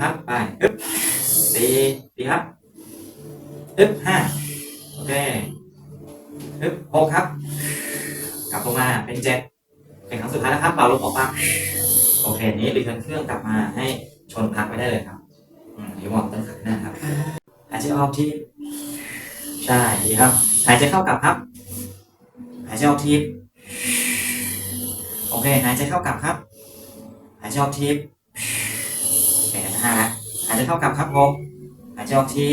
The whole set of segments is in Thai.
ครับ ไปฮึบสี่ดีครับฮึบห้าโอเคฮึบหกครับ กลับลงมาเป็นเจ็ดเป็นครั้งสุดท้ายนะครับเป่าลมออกปากโอเค นี้รีเทิร์นเครื่องกลับมาให้ชนพักไว้ได้เลยครับเฮียวมองต้นขาหน้าครับหายใจออกทีใช่ดีครับ หายใจเข้ากลับครับ หายใจออกทีโอเค หายใจเข้ากลับครับ หายใจออกทีแปด ห้าละหายใจเข้ากลับครับหกหายใจออกที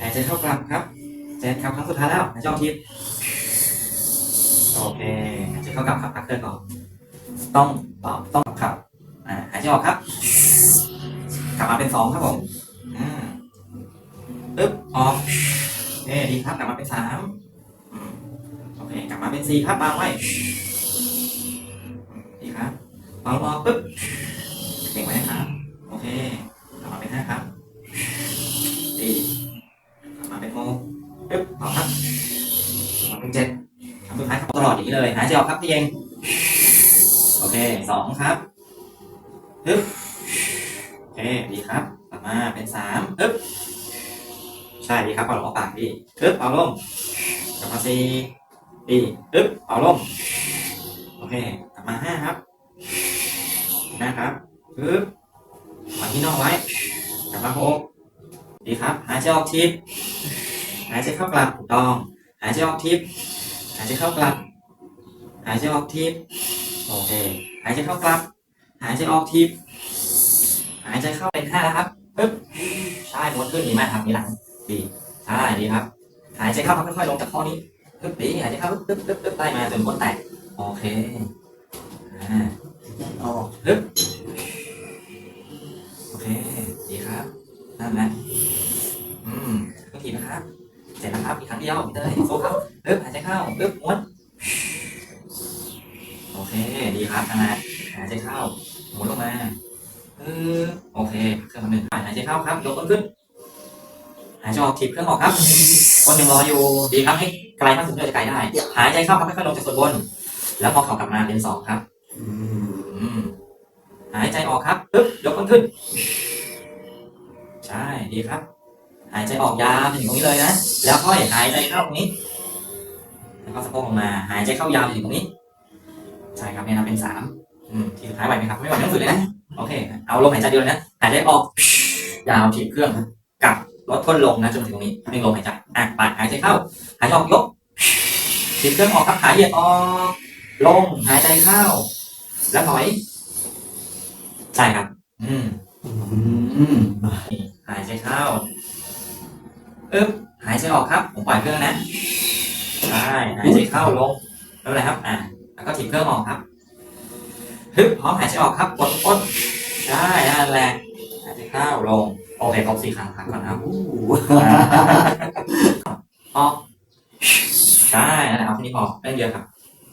หายใจเข้ากลับครับเจ็ดครับครั้งสุดท้ายแล้วหายใจออกทีโอเคหายใจเข้ากลับครับพักเครื่องก่อนต้องตอบต้องขับอ่าหายใจออกครับ กลับมาเป็นสองครับผมอ่าปึ๊บออกโอเคดีครับกลับมาเป็นสามโอเคกลับมาเป็นสี่ครับวางไว้อืมดีครับวางออกปึ๊บ เก่งไว้นะครับ โอเคกลับมาเป็นห้าครับดีกลับมาเป็นหกปึ๊บออกครับกลับมาเป็นเจ็ดคำสุดท้ายครับตลอดอย่างนี้เลย หายใจออกครับพี่เองโอเคสองครับปึ๊บโอเคดีครับกลับมาเป็นสามปึ๊บใช่ดีครับเป่าลมออกปากดีปึ๊บเป่าลมกลับมาสี่ดีปึ๊บเป่าลมโอเคกลับมาห้าครับห้าครับ ปึ๊บวางที่นอกไว้กลับมาหกดีครับ หายใจออกทิพย์หายใจเข้ากลับถูกต้อง หายใจออกทิพย์หายใจเข้ากลับ หายใจออกทิพย์โอเค หายใจเข้ากลับ หายใจออกทิพย์หายใจเข้าเป็นห้าแล้วครับปึ๊บใช่หม้วนขึ้นดีมากครับมีหลังดีใช่ดีครับ หายใจเข้าค่อยๆลงจากข้อนี้ปึ๊บดีหายใจเข้าปึ๊บปึ๊บปึ๊บปึ๊บไล่มาจนก้นแตกโอเคอ่าออกปึ๊บ นั่นแหละอืมก็ทีนะครับ เสร็จแล้วครับอีกครั้งเดียวเตยสู้ครับปึ๊บหายใจเข้าปึ๊บม้วนโอเค ดีครับนั่นแหละหายใจเข้าหมุนลงมาเออโอเค เครื่องหนึ่งหายใจเข้าครับ ยกต้นขึ้น หายใจออกถีบเครื่องออกครับ คนยังรออยู่ ดีครับให้ไกลมากสุดที่เราจะไกลได้ หายใจเข้าครับค่อยๆลงจากส่วนบน แล้วพอเขากลับมาเป็นสองครับหายใจออกครับปึ๊บยกต้นขึ้น ใช่ดีครับ หายใจออกยาวไปถึงตรงนี้เลยนะ แล้วค่อยหายใจเข้าตรงนี้ แล้วก็สะโพกลงมา หายใจเข้ายาวไปถึงตรงนี้ ใช่ครับเนี่ยนะเป็นสามทีสุดท้ายไหวไหมครับ ไม่ไหวไม่ต้องฝืนเลยนะ โอเค เอาลมหายใจเดียวนะ หายใจออก ยาวถีบเครื่องกลับลดก้นลงนะจนถึงตรงนี้หนึ่งลมหายใจ อะปาดหายใจเข้า หายใจออกยกถีบเครื่องออกครับ หายเหยียดออก ลง หายใจเข้า แล้วถอย ใช่ครับ อืม อืมหายใจเข้าอึ๊บหายใจออกครับ ผมปล่อยเครื่องนะใช่หายใจเข้าลงไม่เป็นไรครับ อะแล้วก็ถีบเครื่องออกครับฮึบพร้อมหายใจออกครับกดก้นใช่นั่นแหละหายใจเข้าลงโอเคครบสี่ครั้งพักก่อนครับอู้ออกใช่นั่นแหละเอาแค่นี้พอไม่ต้องเยอะครับ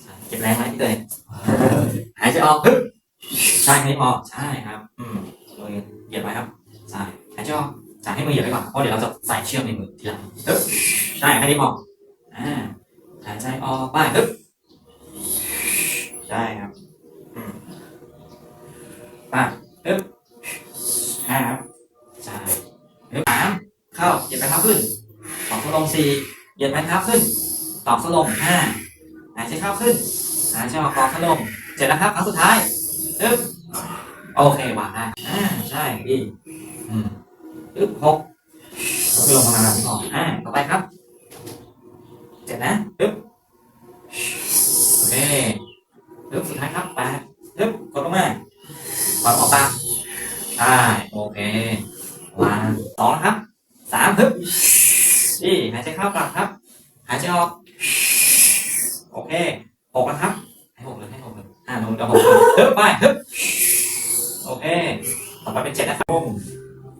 ใช่เก็บแรงไว้พี่เตยหายใจออกฮึบใช่แค่นี้พอใช่ครับ อืม มือเหยียดไว้ครับใช่หายใจออกจ่ายให้มือเหยียดไว้ก่อนเพราะเดี๋ยวเราจะใส่เชือกในมือทีหลังฮึบใช่แค่นี้พออ่าหายใจออกไปฮึบใช่ครับอืมไปฮึบห้าครับใช่ฮึบสามเข้าเหยียดไปเท้าขึ้นสองสลงสี่เหยียดไปเท้าขึ้นตอกสลงห้าหายใจเข้าขึ้นหายใจออกกองสลงเจ็ดแล้วครับครั้งสุดท้ายฮึบ โอเควางได้อ่าใช่ดีอืมฮึบหกก็คือลงมาแบบนี้ก่อนอ่าต่อไปครับเจ็ดนะฮึบโอเคฮึบสุดท้ายครับแปดฮึบกดลงมาวางออกปากใช่โอเควางสองนะครับสามฮึบนี่หายใจเข้ากลับครับ หายใจออกโอเคหกนะครับให้หกเลยให้หกเลยอ่าลงจะหกเลยฮึบไปฮึบโอ ต่อไปเป็นเจ็ดนะครับลง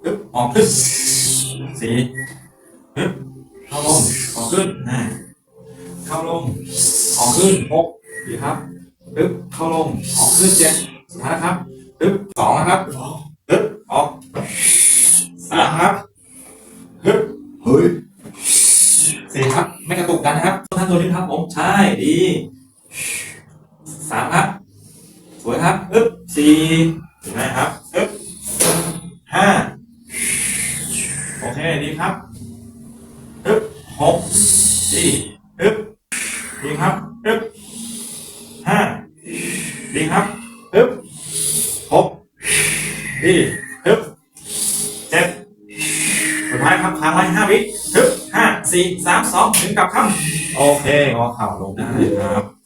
ฮึบออกขึ้นสี่ฮึบเข้าลงออกขึ้นห้าเข้าลงออกขึ้นหกดีครับฮึบเข้าลงออกขึ้นเจ็ดสุดท้ายนะครับฮึบสองนะครับฮึบออกสามครับฮึบเฮ้ยสี่ครับ ไม่กระตุกกันนะครับท่านตัวนี้ครับผมใช่ดีสามครับสวยครับอึ๊บสี่ถูกไหมครับอึ๊บ ครับฮึบ หกสี่ฮึบดีครับฮึบห้าดีครับฮึบหกดีฮึบเจ็ดสุดท้ายครับค้างไว้ห้าวิฮึบห้าสี่สามสองถึงกับคำโอเคงอเข่าลงได้ครับ